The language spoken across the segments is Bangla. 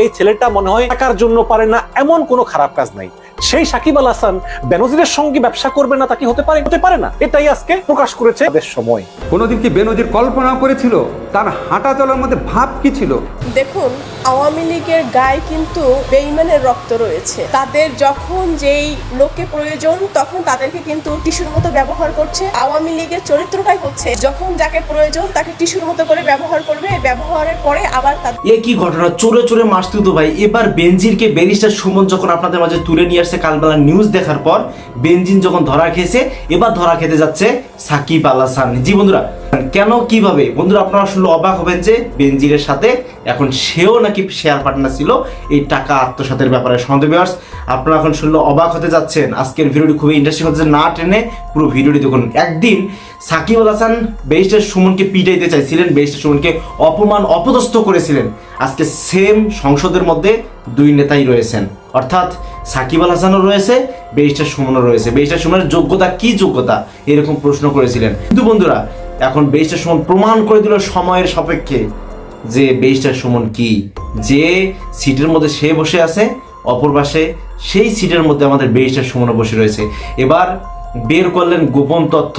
এই ছেলেটা মনে হয় টাকার জন্য পারে না এমন কোনো খারাপ কাজ নাই। সেই সাকিব আল হাসান বেনজিরের সঙ্গে ব্যবসা করবে না তা কি হতে পারে? হতে পারে না। এটাই আজকে প্রকাশ করেছে তাদের সময়। কোনোদিন কি বেনজির কল্পনা করেছিল? তার হাঁটা চলার মধ্যে ভাব কি ছিল? দেখুন আওয়ামী লীগের গায়ে কিন্তু বেইমানের রক্ত রয়েছে। তাদের যখন যেই লোককে প্রয়োজন তখন তাদেরকে কিন্তু টিস্যুর মতো ব্যবহার করছে। আওয়ামী লীগের চরিত্রটাই হচ্ছে যখন যাকে প্রয়োজন তাকে টিস্যুর মতো করে ব্যবহার করবে। ব্যবহারের পরে আবার তাদের এ কি ঘটনা? চোরে চোরে মারতে তো ভাই। এবার বেনজিরকে ব্যারিস্টার সুমন যখন আপনাদের মাঝে তুলে নিয়ে আসছে কালবেলা নিউজ দেখার পর, বেনজিন যখন ধরা খেয়েছে, এবার ধরা খেতে যাচ্ছে সাকিব আল হাসান। জি বন্ধুরা কেন, কীভাবে? বন্ধুরা, আপনারা আসলে অবাক হবেন যে বেনজিরের সাথে এখন সেও নাকি শেয়ার পার্টনার ছিল এই টাকা আত্মসাতের ব্যাপারে। সন্দেহ ভিউয়ার্স, আপনারা এখন শুনলে অবাক হতে যাচ্ছেন। আজকের ভিডিওটি খুবই ইন্টারেস্টিং হচ্ছে, না টেনে পুরো ভিডিওটি দেখুন। একদিন সাকিব আল হাসান ব্যারিস্টার সুমনকে পিটাইতে চাইছিলেন ব্যারিস্টার সুমনকে অপমান, অপদস্থ করেছিলেন। আজকে সেম সংসদের মধ্যে দুই নেতাই রয়েছেন। অর্থাৎ সাকিব আল হাসানও রয়েছে ব্যারিস্টার সুমনও রয়েছে। ব্যারিস্টার সুমনের যোগ্যতা কি যোগ্যতা? এরকম প্রশ্ন করেছিলেন। কিন্তু বন্ধুরা এখন ব্যারিস্টার সুমন প্রমাণ করে দিল সময়ের সাপেক্ষে যে ব্যারিস্টার সুমন কি? যে সিটের মধ্যে সে বসে আছে, অপর পাশে সেই সিটের মধ্যে আমাদের ব্যারিস্টার সুমনও বসে রয়েছে। এবার বের করলেন গোপন তথ্য,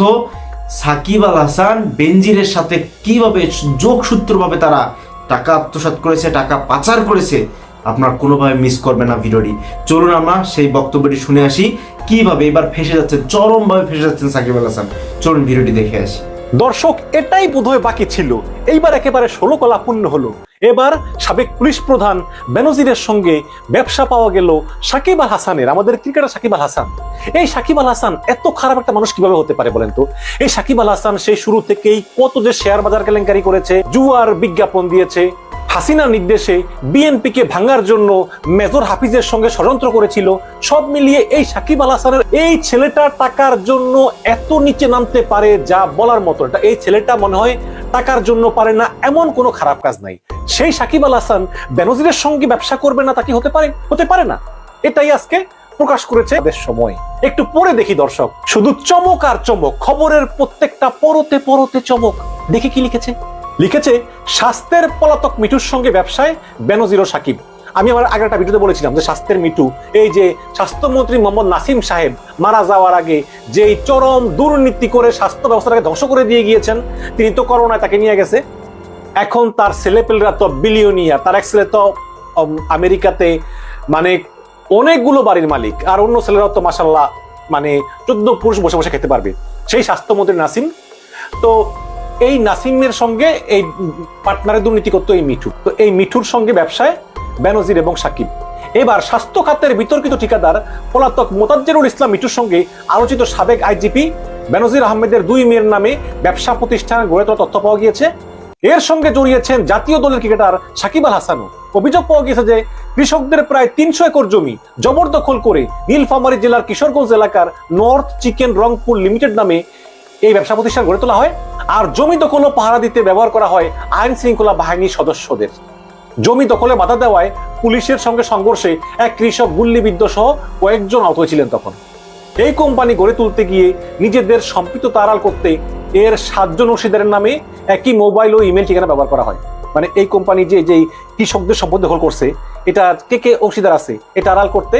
সাকিব আল হাসান, বেনজিরের সাথে কীভাবে যোগসূত্রভাবে তারা টাকা আত্মসাৎ করেছে, টাকা পাচার করেছে, আপনার কোনোভাবে মিস করবে না ভিডিওটি। চলুন আমরা সেই বক্তব্যটি শুনে আসি, কীভাবে এবার ফেসে যাচ্ছেন চরমভাবে ফেসে যাচ্ছেন সাকিব আল হাসান। চলুন ভিডিওটি দেখে আসি। দর্শক, এটাই বোধহয় বাকি ছিল। এইবার একেবারে ষোলো কলা পূর্ণ হলো। এবার সাবেক পুলিশ প্রধান বেনজিরের সঙ্গে ব্যবসা পাওয়া গেল সাকিব আল হাসানের, আমাদের ক্রিকেটার সাকিব আল হাসান। এই সাকিব আল হাসান এত খারাপ একটা মানুষ কীভাবে হতে পারে বলেন তো? এই সাকিব আল হাসান সেই শুরু থেকেই কত যে শেয়ার বাজার কেলেঙ্কারি করেছে, জুয়ার বিজ্ঞাপন দিয়েছে হাসিনার নির্দেশে বিএনপিকে ভাঙার জন্য মেজর হাফিজের সঙ্গে ষড়যন্ত্র করেছিল। সব মিলিয়ে এই সাকিব আল হাসানের এই ছেলেটা টাকার জন্য এত নিচে নামতে পারে যা বলার মতো এটা এই ছেলেটা মনে হয় টাকার জন্য পারে না, এমন কোনো খারাপ কাজ নাই। সেই সাকিব আল হাসান বেনজিরের সঙ্গে ব্যবসা করবে না তা কি হতে পারে? হতে পারে না। এটাই আজকে প্রকাশ করেছে তাদের সময়। একটু পরে দেখি দর্শক। শুধু চমক আর চমক, খবরের প্রত্যেকটা পরতে পরতে চমক। দেখি কি লিখেছে? লিখেছে, স্বাস্থ্যের পলাতক মিঠুর সঙ্গে ব্যবসায় বেনজির সাকিব। আমি আমার আগের একটা ভিডিওতে বলেছিলাম যে স্বাস্থ্যের মিঠু, এই যে স্বাস্থ্যমন্ত্রী মোহাম্মদ নাসিম সাহেব মারা যাওয়ার আগে যে চরম দুর্নীতি করে স্বাস্থ্য ব্যবস্থাটাকে ধ্বংস করে দিয়ে গিয়েছেন, তিনি তো করোনায় তাকে নিয়ে গেছে। এখন তার ছেলেপেলেরা তো বিলিয়নিয়ার তার এক ছেলে তো আমেরিকাতে মানে অনেকগুলো বাড়ির মালিক, আর অন্য ছেলেরাও তো মাসাল্লাহ মানে চোদ্দ পুরুষ বসে বসে খেতে পারবে। সেই স্বাস্থ্যমন্ত্রী নাসিম, তো এই নাসিমের সঙ্গে এই পার্টনারের দুর্নীতি করতো এই মিঠু। তো এই মিঠুর সঙ্গে ব্যবসায় বেনজির এবং সাকিব। এবার স্বাস্থ্য খাতের বিতর্কিত ঠিকাদার পলাতক মোতাজ্জেরুল ইসলাম মিঠুর সঙ্গে আলোচিত সাবেক আইজিপি বেনজির আহমেদের দুই মেয়ের নামে ব্যবসা প্রতিষ্ঠান গড়ে তোলা তথ্য পাওয়া গিয়েছে। এর সঙ্গে জড়িয়েছেন জাতীয় দলের ক্রিকেটার সাকিব আল হাসানও। অভিযোগ পাওয়া গিয়েছে যে কৃষকদের প্রায় তিনশো একর জমি জবরদখল করে নীলফামারী জেলার কিশোরগঞ্জ এলাকার নর্থ চিকেন রংপুর লিমিটেড নামে এই ব্যবসা প্রতিষ্ঠান গড়ে তোলা হয়। আর জমি দখল ও পাহারা দিতে ব্যবহার করা হয় আইন শৃঙ্খলা বাহিনীর সদস্যদের। জমি দখলে বাধা দেওয়ায় পুলিশের সঙ্গে সংঘর্ষে এক কৃষক গুল্লিবিদ্ধ সহ কয়েকজন আহত হয়েছিলেন তখন। এই কোম্পানি গড়ে তুলতে গিয়ে নিজেদের সম্পৃক্ততা আড়াল করতে এর সাতজন অংশীদারের নামে একই মোবাইল ও ইমেল ঠিকানা ব্যবহার করা হয়। মানে এই কোম্পানি যে, যেই কৃষকদের সম্পদ দখল করছে, এটা কে কে অংশীদার আছে এটা আড়াল করতে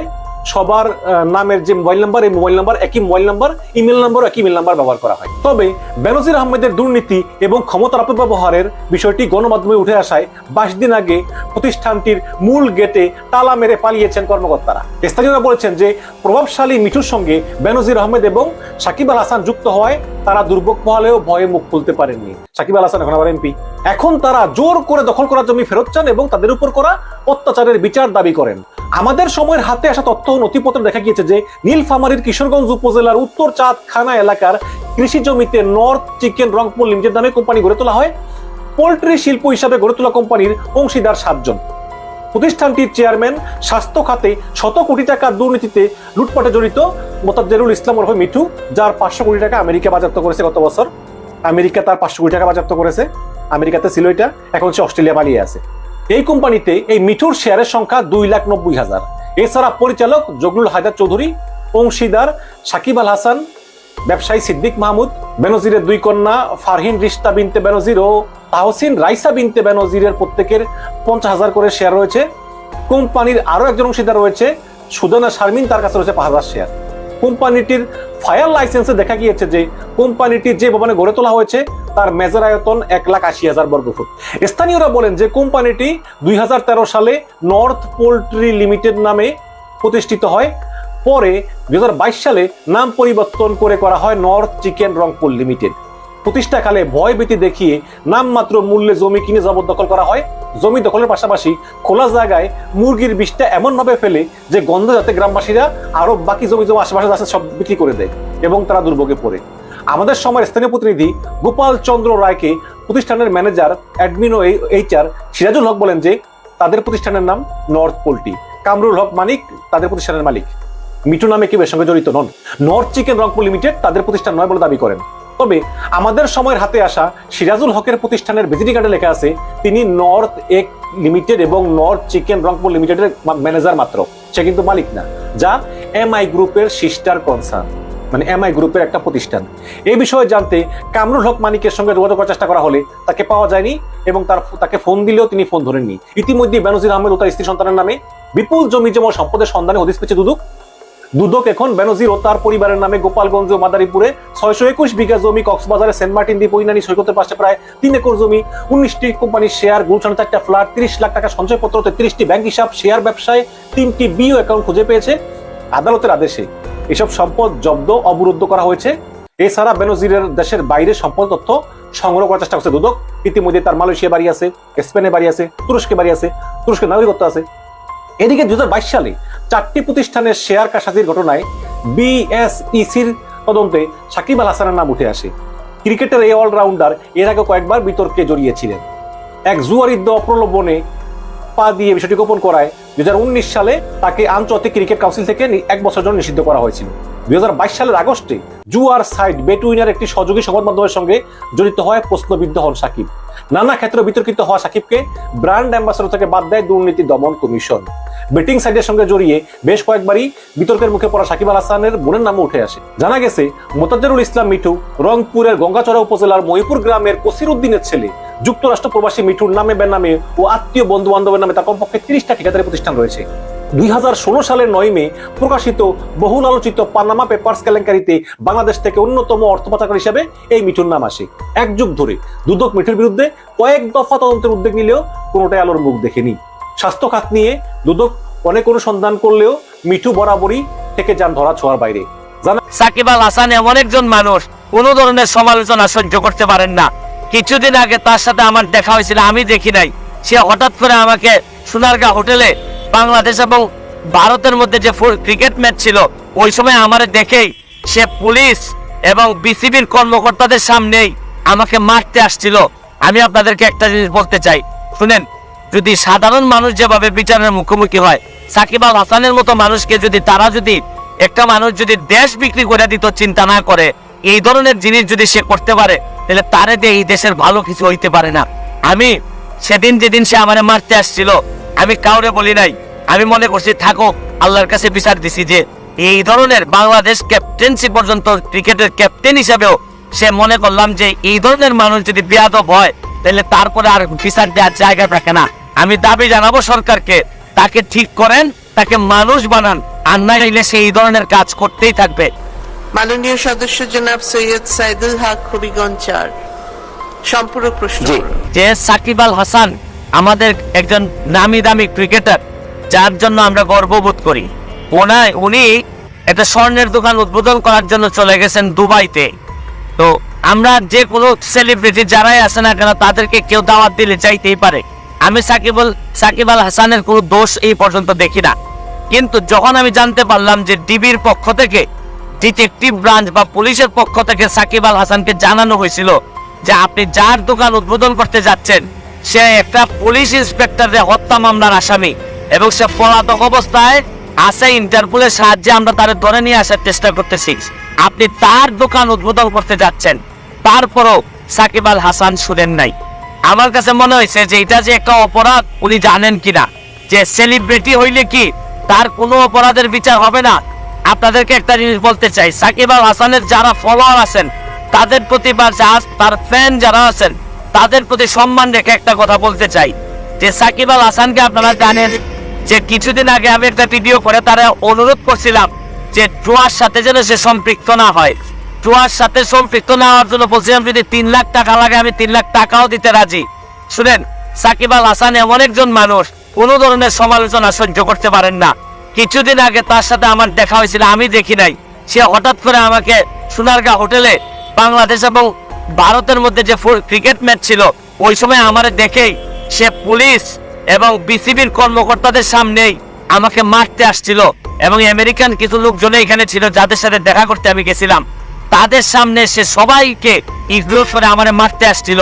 সবার নামের যে মোবাইল নাম্বার, এই মোবাইল নাম্বার একই মোবাইল নাম্বার, ইমেল নাম্বার একই ইমেল নাম্বার ব্যবহার করা হয়। তবে বেনজির আহমেদের দুর্নীতি এবং ক্ষমতার অপব্যবহারের বিষয়টি গণমাধ্যমে উঠে আসায় বাইশ দিন আগে প্রতিষ্ঠানটির মূল গেটে তালা মেরে পালিয়েছেন কর্মকর্তারা। স্থানীয়রা বলেছেন যে প্রভাবশালী মিঠুর সঙ্গে বেনজির আহমেদ এবং সাকিব আল হাসান যুক্ত হওয়ায় তারা দুর্ভোগ পোহালেও ভয়ে মুখ খুলতে পারেননি। সাকিব আল হাসান এখন আবার এমপি। এখন তারা জোর করে দখল করা জমি ফেরত চান এবং তাদের উপর করা অত্যাচারের বিচার দাবি করেন। আমাদের সময়ের হাতে আসা তথ্য নথিপত্র দেখা গিয়েছে যে নীলফামারীর কিশোরগঞ্জ উপজেলার উত্তর চাঁদখানা এলাকার কৃষি জমিতে নর্থ চিকেন রংপুর লিমিটেড নামে কোম্পানি গড়ে তোলা হয়। পোল্ট্রি শিল্প হিসাবে গড়ে তোলা কোম্পানির অংশীদার সাতজন। প্রতিষ্ঠানটির চেয়ারম্যান স্বাস্থ্য খাতে শত কোটি টাকার দুর্নীতিতে লুটপাটে জড়িত মোতাজ্জেরুল ইসলাম ওরফে মিঠু, যার পাঁচশো কোটি টাকা আমেরিকা বাজেয়াপ্ত করেছে গত বছর। আমেরিকা তার পাঁচশো কোটি টাকা বাজেয়াপ্ত করেছে। আমেরিকাতে ছিল এটা, এখন সে অস্ট্রেলিয়া পালিয়ে আছে। এই কোম্পানিতে এই মিঠুর শেয়ারের সংখ্যা দুই লাখ নব্বই হাজার। এছাড়া পরিচালক জগলুল হায়দার চৌধুরী, অংশীদার সাকিব আল হাসান, ব্যবসায়ী সিদ্দিক মাহমুদ, বেনজিরের দুই কন্যা ফারহিন রিস্তা বিনতে বেনজির ও তাহসিন রাইসা বিনতে বেনজিরের প্রত্যেকের পঞ্চাশ হাজার করে শেয়ার রয়েছে। কোম্পানির আরও একজন অংশীদার রয়েছে, সুদনা শারমিন, তার কাছে রয়েছে পাঁচ হাজার শেয়ার কোম্পানিটির ফায়ার লাইসেন্সে দেখা গিয়েছে যে কোম্পানিটি যে ভবনে গড়ে তোলা হয়েছে, তার মেজর আয়তন এক লাখ আশি হাজার বর্গফুট স্থানীয়রা বলেন যে কোম্পানিটি দুই হাজার তেরো সালে নর্থ পোল্ট্রি লিমিটেড নামে প্রতিষ্ঠিত হয়। পরে দু হাজার বাইশ সালে নাম পরিবর্তন করে করা হয় নর্থ চিকেন রংপুর লিমিটেড। প্রতিষ্ঠাকালে ভয় ভীতি দেখিয়ে নামমাত্র মূল্যে জমি কিনে জবরদখল করা হয়। জমি দখলের পাশাপাশি খোলা জায়গায় মুরগির বিষটা এমন ভাবে ফেলে যে গন্ধ যাতে গ্রামবাসীরা আরও বাকি জমি জমি আশেপাশে আছে সব বিক্রি করে দেয় এবং তারা দুর্ভোগে পড়ে। আমাদের সময়ের স্থানীয় প্রতিনিধি গোপাল চন্দ্র রায়কে প্রতিষ্ঠানের ম্যানেজার, অ্যাডমিন ও এইচআর সিরাজুল হক বলেন যে তাদের প্রতিষ্ঠানের নাম নর্থ পোল্ট্রি কামরুল হক মানিক তাদের প্রতিষ্ঠানের মালিক। মিঠু নামে কেউ এর সঙ্গে জড়িত নন। নর্থ চিকেন রংপুর লিমিটেড তাদের প্রতিষ্ঠান নয় বলে দাবি করেন। তবে আমাদের সময়ের হাতে আসা সিরাজুল হকের প্রতিষ্ঠানের ভিজিটিং কার্ডে লেখা আছে, তিনি নর্থ এক লিমিটেড এবং নর্থ চিকেন রংপুর লিমিটেডের ম্যানেজার মাত্র। সে কিন্তু মালিক না, যা এমআই গ্রুপের সিস্টার কনসার্ন মানে এমআই গ্রুপের একটা প্রতিষ্ঠান। এই বিষয়ে জানতে কামরুল হক মানিকের সঙ্গে যোগাযোগ করার চেষ্টা করা হলে তাকে পাওয়া যায়নি এবং তার তাকে ফোন দিলেও তিনি ফোন ধরেননি। ইতিমধ্যে বেনজির আহমেদ ও তার স্ত্রী সন্তানের নামে বিপুল জমি জমা সম্পদের সন্ধানে হদিস পেয়েছে দুদক। দুদক এখন বেনজির ও তার পরিবারের নামে গোপালগঞ্জ ও মাদারীপুরে ছয়শো একুশ বিঘা জমি কক্সবাজারে সেন্ট মার্টিন দ্বীপ বৈনানী সৈকতের পাশে প্রায় তিন একর জমি। উনিশটি কোম্পানির শেয়ার, গুলশান চারটা ফ্ল্যাট, তিরিশ লাখ টাকা সঞ্চয়পত্র, তেত্রিশটি ব্যাংক হিসাব, শেয়ার ব্যবসায় তিনটি বিও অ্যাকাউন্ট খুঁজে পেয়েছে আদালতের আদেশে। এসব সম্পদ জব্দ, অবরুদ্ধ করা হয়েছে। এছাড়া বেনজিরের দেশের বাইরে সম্পদ তথ্য সংগ্রহ করার চেষ্টা করছে দুদক। ইতিমধ্যে তার মালয়েশিয়া বাড়ি আছে, স্পেনে বাড়ি আছে, তুরস্কে বাড়ি আছে, তুরস্কের নাগরিকত্ব আছে। এদিকে দুই হাজার বাইশ সালে চারটি প্রতিষ্ঠানের শেয়ার কারসাজির ঘটনায় বিএসইসির তদন্তে সাকিব আল হাসানের নাম উঠে আসে। ক্রিকেটের এই অলরাউন্ডার এর আগে কয়েকবার বিতর্কে জড়িয়েছিলেন। এক জুয়ারিদ্দ অপ্রলোভনে পা দিয়ে বিষয়টি গোপন করায় দু হাজার উনিশ সালে তাকে আন্তর্জাতিক ক্রিকেট কাউন্সিল থেকে এক বছর জন্য নিষিদ্ধ করা হয়েছিল। দুই সালের আগস্টে জুয়ার সাইড বেট উইনার একটি সহযোগী সংবাদ মাধ্যমের সঙ্গে জড়িত হয় প্রশ্নবিদ্ধ হন সাকিব। নানা ক্ষেত্রে বিতর্কিত হওয়া সাকিবকে ব্র্যান্ড অ্যাম্বাসাডর থেকে বাদ দেয় দুর্নীতি দমন কমিশন। বেটিং সাইডের সঙ্গে জড়িয়ে বেশ কয়েকবারই বিতর্কের মুখে পড়া সাকিব আল হাসানের বোনের নামও উঠে আসে। জানা গেছে, মোতাজ্জেরুল ইসলাম মিঠু রংপুরের গঙ্গাচড়া উপজেলার মহিপুর গ্রামের কসির উদ্দিনের ছেলে। যুক্তরাষ্ট্র প্রবাসী মিঠুর নামে বেনামে ও আত্মীয় বন্ধু বান্ধবের নামে তার কমপক্ষে তিরিশটা ঠিকাদারি প্রতিষ্ঠান রয়েছে। দুই সালের নয় মে প্রকাশিত বহুল আলোচিত পানামা পেপার্স কেলেঙ্কারিতে বাংলাদেশ থেকে অন্যতম অর্থ পাচারকারী হিসেবে এই মিঠুর নাম আসে। এক যুগ ধরে দুদক মিঠুর বিরুদ্ধে কয়েক দফা তদন্তের উদ্যোগ নিলেও কোনোটাই আলোর মুখ দেখেনি। স্বাস্থ্য খাত নিয়ে দুদক অনেক অনুসন্ধান করলেও মিঠু বরাবরই থেকে যান ধরা ছোঁয়ার বাইরে। সাকিব আল হাসান এমন একজন মানুষ, কোন ধরনের সমালোচনা সহ্য করতে পারেন না। কিছুদিন আগে তার সাথে আমার দেখা হয়েছিল, আমি দেখি নাই। সে হঠাৎ করে আমাকে সোনারগাঁ হোটেলে বাংলাদেশ এবং ভারতের মধ্যে যে ক্রিকেট ম্যাচ ছিল, ওই সময় আমার দেখেই সে পুলিশ এবং বিসিবির কর্মকর্তাদের সামনেই আমাকে মারতে আসছিল। আমি আপনাদেরকে একটা জিনিস বলতে চাই। শুনেন, যদি সাধারণ মানুষ যেভাবে বিচারের মুখোমুখি হয়, সাকিব আল হাসানের মতো মানুষকে যদি তারা যদি, একটা মানুষ যদি দেশ বিক্রি করে দিত, চিন্তা না করে, এই ধরনের জিনিস যদি সে করতে পারে, তাহলে তারে দিয়ে এই দেশের ভালো কিছু হইতে পারে না। আমি সেদিন যেদিন সে আমারে মারতে আসছিল, আমি কাউরে বলি নাই আমি মনে করছি থাকো আল্লাহর কাছে বিচার দিছি যে এই ধরনের বাংলাদেশ ক্যাপ্টেন্সি পর্যন্ত ক্রিকেটের ক্যাপ্টেন হিসেবেও সে মনে করলাম যে এই ধরনের মানুষ যদি বেয়াদব হয় তাহলে তারপরে আর বিচার দেওয়ার জায়গা থাকে না। আমি দাবি জানাব সরকারকে তাকে ঠিক করেন তাকে মানুষ বানান আর না চাইলে সে এই ধরনের কাজ করতেই থাকবে। মাননীয় সদস্য জনাব সৈয়দ সাইদুল হক হবিগঞ্জ চার। সম্পূরক প্রশ্ন যে সাকিব আল হাসান আমাদের একজন নামি দামি ক্রিকেটার যার জন্য আমরা গর্ববোধ করি। ওনায় উনি একটা স্বর্ণের দোকান উদ্বোধন করার জন্য চলে গেছেন দুবাইতে। তো আমরা যে কোনো সেলিব্রিটি যারাই আছে না কেন, তাদেরকে কেউ দাওয়াত দিলে চাইতেই পারে। আমি সাকিবুল সাকিব আল হাসানের কোনো দোষ এই পর্যন্ত দেখি না। কিন্তু যখন আমি জানতে পারলাম যে ডিবির পক্ষ থেকে ডিটেকটিভ ব্রাঞ্চ বা পুলিশের পক্ষ থেকে সাকিব আল হাসানকে জানানো হয়েছিল যে আপনি যার দোকান উদ্বোধন করতে যাচ্ছেন, সে একটা পুলিশ ইন্সপেক্টরের হত্যা মামলার আসামি। এবং সে পলাতক অবস্থায় আছে ইন্টারপোলের সাহায্যে আমরা তার ধরে নিয়ে আসার চেষ্টা করতেছি। আপনি তার দোকান উদ্বোধন করতে যাচ্ছেন। তারপরও সাকিব আল হাসান শুনেন নাই। আমার কাছে মনে হয়েছে যে এটা যে একটা অপরাধ, উনি জানেন কিনা? যে সেলিব্রিটি হইলে কি তার কোনো অপরাধের বিচার হবে না? আপনাদেরকে একটা জিনিস বলতে চাই, সাকিব আল হাসানের যারা ফলোয়ার আছেন, তাদের প্রতি বা তার ফ্যান যারা আছেন, তাদের প্রতি সম্মান রেখে একটা কথা বলতে চাই। যে সাকিব আল হাসানকে আপনারা জানেন যে কিছুদিন আগে আমি একটা ভিডিও করে তারা অনুরোধ করছিলাম যে টুয়ার সাথে যেন সে সম্পৃক্ত না হয়। টুয়ার সাথে সম্পৃক্ত না হওয়ার জন্য বলছিলাম যদি তিন লাখ টাকা লাগে, আমি তিন লাখ টাকাও দিতে রাজি। শুনেন, সাকিব আল হাসান এমন একজন মানুষ, কোনো ধরনের সমালোচনা সহ্য করতে পারেন না। কিছুদিন আগে তার সাথে আমার দেখা হয়েছিল, আমি দেখি নাই। সে হঠাৎ করে আমাকে সোনারগাঁ হোটেলে বাংলাদেশ এবং ভারতের মধ্যে যে ক্রিকেট ম্যাচ ছিল, ওই সময় আমার দেখেই সে পুলিশ এবং বিসিবির কর্মকর্তাদের সামনেই আমাকে মারতে আসছিল এবং আমেরিকান কিছু লোকজন এখানে ছিল যাদের সাথে দেখা করতে আমি গেছিলাম। তাদের সামনে সে সবাইকে ইগনোর করে আমারে মারতে আসছিল।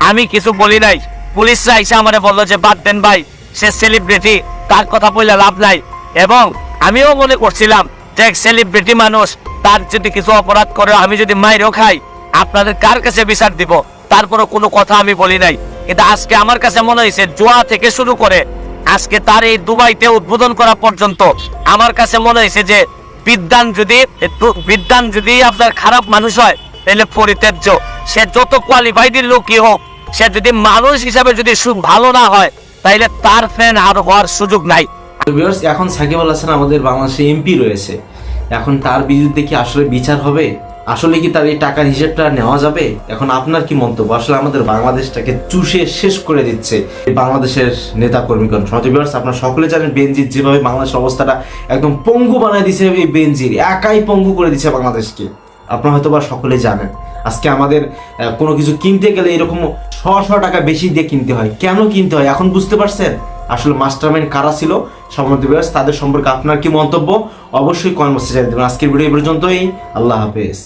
আমি কিছু বলি নাই। পুলিশরা এসে আমারে বলল যে, বাদ দেন ভাই, সে সেলিব্রিটি তার কথা বললে লাভ নাই। এবং আমিও মনে করছিলাম যে, এক সেলিব্রিটি মানুষ, তার যদি কিছু অপরাধ করে, আমি যদি মাইরও খাই, আপনাদের কার কাছে বিচার দিব? তারপরও কোনো কথা আমি বলি নাই। কিন্তু আজকে আমার কাছে মনে হয়েছে জোয়া থেকে শুরু করে আজকে তার এই দুবাইতে উদ্বোধন করা পর্যন্ত আমার কাছে মনে হয়েছে যে বিদ্যান যদি বিদ্যান যদি আপনার খারাপ মানুষ হয়, তাহলে পরিত্যাজ্য। সে যত কোয়ালিফাইড লোকই হোক, সে যদি মানুষ হিসাবে যদি ভালো না হয়, তাহলে তার ফ্যান আর হওয়ার সুযোগ নাই। এখন সাকিব আল হাসান আমাদের বাংলাদেশে এমপি রয়েছে। এখন তার বিরুদ্ধে কি আসলে বিচার হবে? আসলে কি তার এই টাকার হিসেবটা নেওয়া যাবে? এখন আপনার কি মন্তব্য? আসলে আমাদের বাংলাদেশটাকে চুষে শেষ করে দিচ্ছে বাংলাদেশের নেতা কর্মীগণ সমাজে আপনারা সকলে জানেন বেনজির যেভাবে বাংলাদেশের অবস্থাটা একদম পঙ্গু বানায় দিছে এই বেনজির। একাই পঙ্গু করে দিচ্ছে বাংলাদেশকে। আপনারা হয়তো বা সকলে জানেন। আজকে আমাদের কোনো কিছু কিনতে গেলে এরকম শ শ টাকা বেশি দিয়ে কিনতে হয়। কেন কিনতে হয়? এখন বুঝতে পারছেন? আসলে মাস্টারমাইন্ড কারা ছিল? বিভার্স তাদের সম্পর্কে আপনার কি মন্তব্য? অবশ্যই কমেন্ট বক্সে জানিয়ে দেবেন। আজকের ভিডিও এই পর্যন্তই। আল্লাহ হাফেজ।